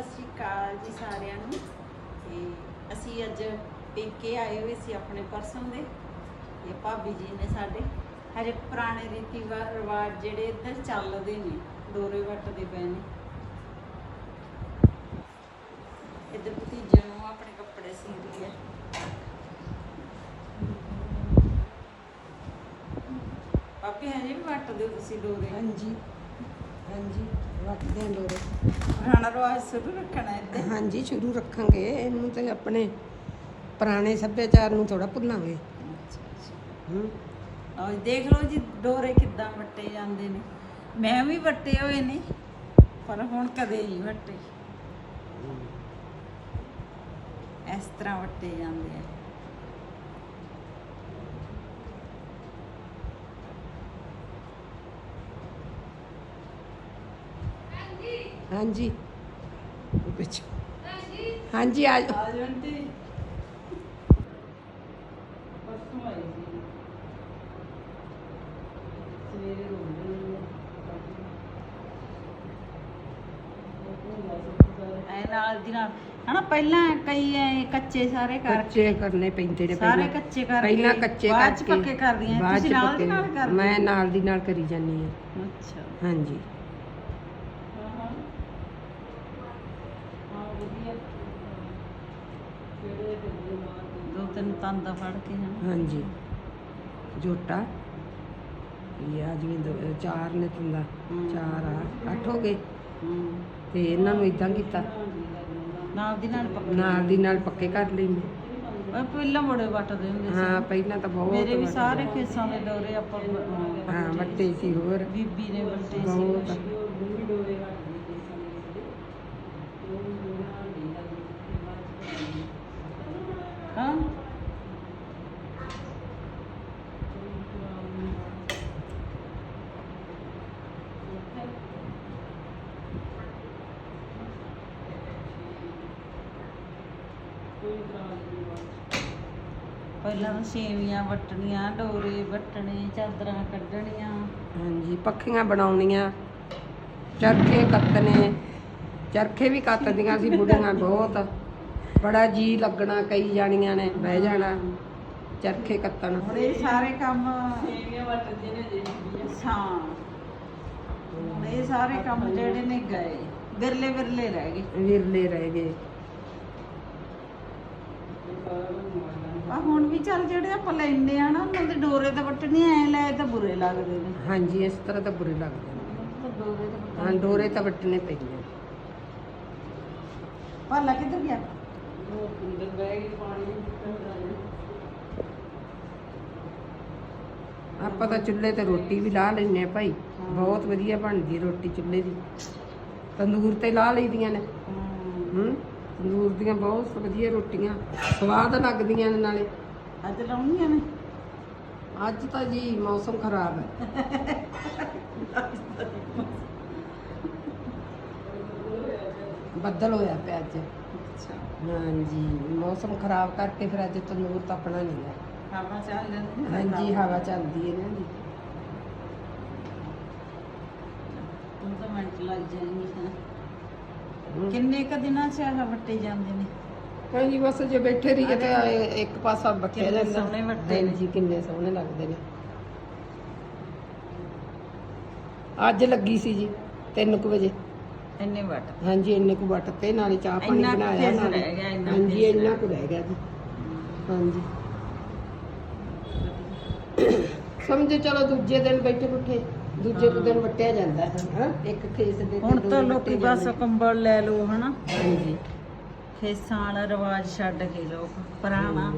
ਸਤਿ ਸ਼੍ਰੀ ਅਕਾਲ ਜੀ ਸਾਰਿਆਂ ਨੂੰ। ਤੇ ਅਸੀਂ ਅੱਜ ਪੇਕੇ ਆਏ ਹੋਏ ਸੀ ਆਪਣੇ ਪਰਸੋਂ ਦੇ। ਤੇ ਭਾਬੀ ਜੀ ਨੇ ਸਾਡੇ ਹਜੇ ਪੁਰਾਣੇ ਰੀਤੀ ਰਿਵਾਜ ਜਿਹੜੇ ਇੱਧਰ ਚੱਲਦੇ ਨੇ, ਡੋਰੇ ਵੱਟਦੇ ਪਏ ਨੇ। ਇੱਧਰ ਭਤੀਜੇ ਨੂੰ ਆਪਣੇ ਕੱਪੜੇ ਸੀ ਰਹੀ ਹੈ ਪਾਪੀ ਹਜੇ ਵੀ ਵੱਟਦੇ ਹੋ ਤੁਸੀਂ ਡੋਰੇ? ਹਾਂਜੀ ਹਾਂਜੀ। ਰੱਖਦੇ ਹਾਂ ਡੋਰੇ ਪੁਰਾਣਾ ਰਿਵਾਜ ਸ਼ੁਰੂ ਰੱਖਣਾ ਇੱਧਰ ਹਾਂਜੀ ਸ਼ੁਰੂ ਰੱਖਾਂਗੇ। ਇਹਨੂੰ ਤੇ ਆਪਣੇ ਪੁਰਾਣੇ ਸੱਭਿਆਚਾਰ ਨੂੰ ਥੋੜਾ ਭੁੱਲਾਂਗੇ। ਹੂੰ। ਆਹ ਦੇਖ ਲਓ ਜੀ ਡੋਰੇ ਕਿੱਦਾਂ ਵੱਟੇ ਜਾਂਦੇ ਨੇ। ਮੈਂ ਵੀ ਵੱਟੇ ਹੋਏ ਨੇ ਪਰ ਹੁਣ ਕਦੇ ਨਹੀਂ ਵੱਟੇ। ਇਸ ਤਰ੍ਹਾਂ ਵੱਟੇ ਜਾਂਦੇ ਆ। ਹਾਂਜੀ। ਵਿੱਚ ਹਾਂਜੀ ਆ ਜਾਓ। ਆ ਜੰਟੀ ਪਰਸੋਂ ਆਈ ਸੀ। ਸਵੇਰੇ ਰੋਂਦੇ ਐ ਨਾਲ ਦੀ ਨਾਲ। ਹਨਾ ਪਹਿਲਾਂ ਕਈ ਐ ਕੱਚੇ ਸਾਰੇ ਕਰਕੇ ਕੱਚੇ ਕਰਨੇ ਪੈਂਦੇ ਨੇ ਸਾਰੇ ਪਹਿਲਾਂ। ਕੱਚੇ ਕਰਕੇ ਪਹਿਲਾਂ ਕੱਚੇ ਬਾਅਦ ਚ ਕਰਕੇ ਪੱਕੇ ਕਰਦੀਆਂ। ਬਾਅਦ ਤੁਸੀਂ ਚ ਨਾਲ ਦੀ ਪੱਕੇ। ਨਾਲ ਕਰਦੇ ਮੈਂ ਨਾਲ ਦੀ ਨਾਲ ਕਰੀ ਜਾਂਦੀ ਹਾਂ। ਅੱਛਾ। ਹਾਂਜੀ ਹਾਂ ਹਾਂ ਹਾਂ ਵਧੀਆ ਦੋ ਤਿੰਨ ਤੰਦ ਫੜ ਕੇ ਹਨ। ਹਾਂਜੀ। ਜੋਟਾ। ਇਹ ਆ ਜਿਵੇਂ ਦੋ- ਚਾਰ ਨੇ ਤੁੰਦਾ। ਚਾਰ ਆ ਅੱਠ ਹੋ ਗਏ। ਹੂੰ। ਤੇ ਇਹਨਾਂ ਨੂੰ ਇਦਾਂ ਕੀਤਾ। ਨਾਲ ਦੀ ਨਾਲ ਪੱਕੇ। ਨਾਲ ਦੀ ਨਾਲ ਪੱਕੇ ਕਰ ਲੈਂਦੇ ਉਹ ਪਹਿਲਾਂ ਬੜੇ ਵੱਟਦੇ ਹੁੰਦੇ ਹਾਂ ਸੀ ਪਹਿਲਾਂ ਤਾਂ ਬਹੁਤ ਮੇਰੇ ਵੀ ਵੱਟਦੇ। ਸਾਰੇ ਖੇਸਾਂ ਦੇ ਡੋਰੇ ਆਪਾਂ ਬ- ਹਾਂ ਵੱਟੇ ਸੀ ਹੋਰ। ਬੀਬੀ ਨੇ ਵੱਟੇ ਸੀ। ਬਹੁਤ। ਹਾਂ ਪਹਿਲਾਂ ਤਾਂ ਸੇਵੀਆਂ ਵੱਟਣੀਆਂ ਡੋਰੇ ਵੱਟਣੇ ਚਾਦਰਾਂ ਕੱਢਣੀਆਂ। ਹਾਂਜੀ ਪੱਖੀਆਂ ਬਣਾਉਣੀਆਂ ਚਰਖੇ ਕੱਤਨੇ ਚਰਖੇ ਵੀ ਕੱਤਦੀਆਂ ਸੀ ਬੁੜੀਆਂ ਬਹੁਤ। ਬੜਾ ਜੀ ਲੱਗਣਾ ਕਈ ਜਾਣੀਆਂ ਨੇ ਬਹਿ ਜਾਣਾ ਚਰਖੇ ਕੱਤਣ। ਹੁਣ ਇਹ ਸਾਰੇ ਕੰਮ ਸੇਵੀਆਂ ਵੱਟਦੇ ਨੇ ਜਿਹੜੀ ਹਾਂ। ਹੁਣ ਇਹ ਸਾਰੇ ਕੰਮ ਜਿਹੜੇ ਨੇ ਗਏ ਵਿਰਲੇ ਵਿਰਲੇ ਰਹਿ ਗਏ। ਵਿਰਲੇ ਰਹਿ ਗਏ। ਆ ਹੁਣ ਵੀ ਚੱਲ ਜਿਹੜੇ ਆਪਾਂ ਲੈਂਦੇ ਆ ਨਾ ਉਹਨਾਂ ਦੇ ਡੋਰੇ ਤਾਂ ਵੱਟਣੇ ਐ ਲੈ ਤਾਂ ਬੁਰੇ ਲੱਗਦੇ ਨੇ। ਹਾਂਜੀ ਇਸ ਤਰ੍ਹਾਂ ਤਾਂ ਬੁਰੇ ਲੱਗਦੇ ਨੇ। ਤਾਂ ਡੋਰੇ ਤਾਂ ਵੱਟਣੇ ਹਾਂ ਡੋਰੇ ਤਾਂ ਵੱਟਣੇ ਪੈਂਦੇ ਨੇ। ਭਾਲਾ ਕਿੱਧਰ ਗਿਆ? ਆਪਾਂ ਤਾਂ ਚੁੱਲ੍ਹੇ ਤੇ ਰੋਟੀ ਵੀ ਲਾ ਲੈਨੇ ਆ ਭਾਈ। ਬਹੁਤ ਵਧੀਆ ਬਣਦੀ ਰੋਟੀ ਚੁੱਲ੍ਹੇ ਦੀ। ਤੰਦੂਰ ਤੇ ਲਾ ਲਈਦੀਆਂ ਨੇ। ਹੂੰ। ਤੰਦੂਰ ਦੀਆਂ ਬਹੁਤ ਵਧੀਆ ਰੋਟੀਆਂ ਸਵਾਦ ਲੱਗਦੀਆਂ ਨੇ ਨਾਲੇ। ਅੱਜ ਲਾਉਣੀਆਂ ਨੇ? ਅੱਜ ਤਾਂ ਜੀ ਮੌਸਮ ਖਰਾਬ ਹੈ। ਬੱਦਲ ਹੋਇਆ ਪਿਆ ਅੱਜ। ਹਾਂਜੀ ਮੌਸਮ ਖਰਾਬ ਕਰਕੇ ਫਿਰ ਅੱਜ ਤੰਦੂਰ ਤਪਣਾ ਨਹੀਂ ਹੈ। ਹਵਾ ਚੱਲ ਜਾਂਦੀ ਨਾ ਹਾਂਜੀ ਹਵਾ ਚੱਲਦੀ ਹੈ ਨਾ ਜੀ। ਹੁਣ ਤਾਂ ਮਿੰਟ ਲੱਗ ਜਾਣਗੇ। ਕਿੰਨੇ ਕ ਦਿਨਾਂ ਚ ਆਹ ਵੱਟੇ ਜਾਂਦੇ ਨੇ? ਹਾਂਜੀ ਬਸ ਜੇ ਬੈਠੇ ਰਹੀਏ ਤਾਂ ਇਹ ਇੱਕ ਪਾਸਾ ਬੱਟਿਆ ਕਿੰਨੇ ਜਾਂਦਾ। ਸੋਹਣੇ ਵੱਟੇ ਨੇ। ਹਾਂਜੀ ਕਿੰਨੇ ਸੋਹਣੇ ਲੱਗਦੇ ਨੇ। ਅੱਜ ਲੱਗੀ ਸੀ ਜੀ 3 ਵਜੇ। ਇੰਨੇ ਵੱਟ। ਹਾਂਜੀ ਇੰਨੇ ਕੁ ਵੱਟ ਤੇ ਨਾਲੇ ਚਾਹ ਪਾਣੀ ਇੰਨਾ ਕੁ ਬਣਾਇਆ ਫੇਸ ਨਾਲੇ। ਰਹਿ ਗਿਆ, ਇੰਨਾ ਹਾਂਜੀ ਇੰਨਾ ਕੁ ਰਹਿ ਗਿਆ ਜੀ। ਹਾਂਜੀ। ਸਮਝੋ ਚਲੋ ਦੂਜੇ ਦਿਨ ਬੈਠੇ ਬੁੱਠੇ ਦੂਜੇ ਕੁ ਦਿਨ ਵੱਟਿਆ ਜਾਂਦਾ ਹੈ ਹਾਂ? ਇੱਕ ਖੇਸ ਦੇ ਤੇ ਹੁਣ ਦੋ ਤਾਂ ਵੱਟੇ ਲੋਕੀ ਬਸ ਜਾਂਦੇ। ਕੰਬਲ ਲੈ ਲਓ ਹਨਾ? ਹਾਂਜੀ। ਖੇਸਾਂ ਵਾਲਾ ਰਿਵਾਜ ਛੱਡ ਕੇ ਲੋਕ ਪੁਰਾਣਾ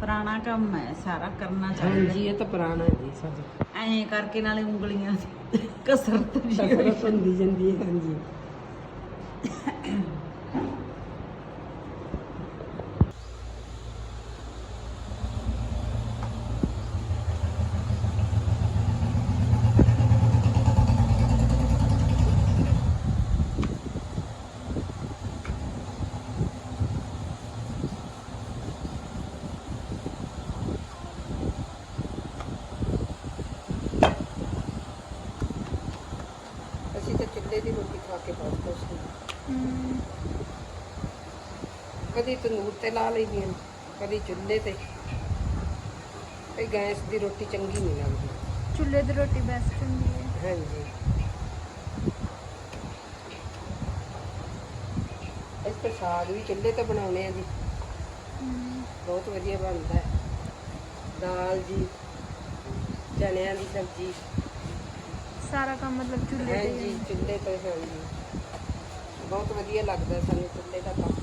ਪੁਰਾਣਾ ਕੰਮ ਹੈ ਸਾਰਾ ਕਰਨਾ ਚਾਹੀਦਾ। ਹਾਂਜੀ ਇਹ ਤਾਂ ਪੁਰਾਣਾ ਹੈ ਜੀ ਸਾਡਾ ਐਂ ਕਰਕੇ ਨਾਲੇ ਉਂਗਲੀਆਂ ਦੀ ਕਸਰਤ ਜੀ। ਕਸਰਤ ਹੁੰਦੀ ਜਾਂਦੀ ਹੈ ਹਾਂਜੀ ਅਸੀਂ ਤਾਂ ਚੁੱਲ੍ਹੇ ਦੀ ਰੋਟੀ ਖਾ ਕੇ ਬਹੁਤ ਖੁਸ਼ ਹਾਂ। ਹਮ, ਕਦੀ ਤੰਦੂਰ ਤੇ ਲਾ ਲਈਦੀਆਂ ਨੇ, ਕਦੀ ਚੁੱਲ੍ਹੇ ਤੇ। ਇਹ ਗੈਸ ਦੀ ਰੋਟੀ ਚੰਗੀ ਨਹੀਂ ਲੱਗਦੀ। ਚੁੱਲ੍ਹੇ ਦੀ ਰੋਟੀ ਬੈਸਟ ਹੁੰਦੀ ਹੈ। ਹਾਂਜੀ। ਇਸ ਸਾਗ ਵੀ ਚੁੱਲ੍ਹੇ ਤੇ ਬਣਾਉਣੇ ਆ ਜੀ। ਹਮ, ਬਹੁਤ ਵਧੀਆ ਬਣਦਾ ਹੈ। ਦਾਲ ਜੀ ਚਣਿਆਂ ਦੀ ਸਬਜ਼ੀ। ਸਾਰਾ ਕੰਮ ਮਤਲਬ ਚੁੱਲ੍ਹੇ ਤੇ ਹੀ ਹਾਂਜੀ, ਚੁੱਲ੍ਹੇ ਤੇ ਹਾਂਜੀ ਬਹੁਤ ਵਧੀਆ ਲੱਗਦਾ ਸਾਨੂੰ ਚੁੱਲ੍ਹੇ ਦਾ ਕੰਮ।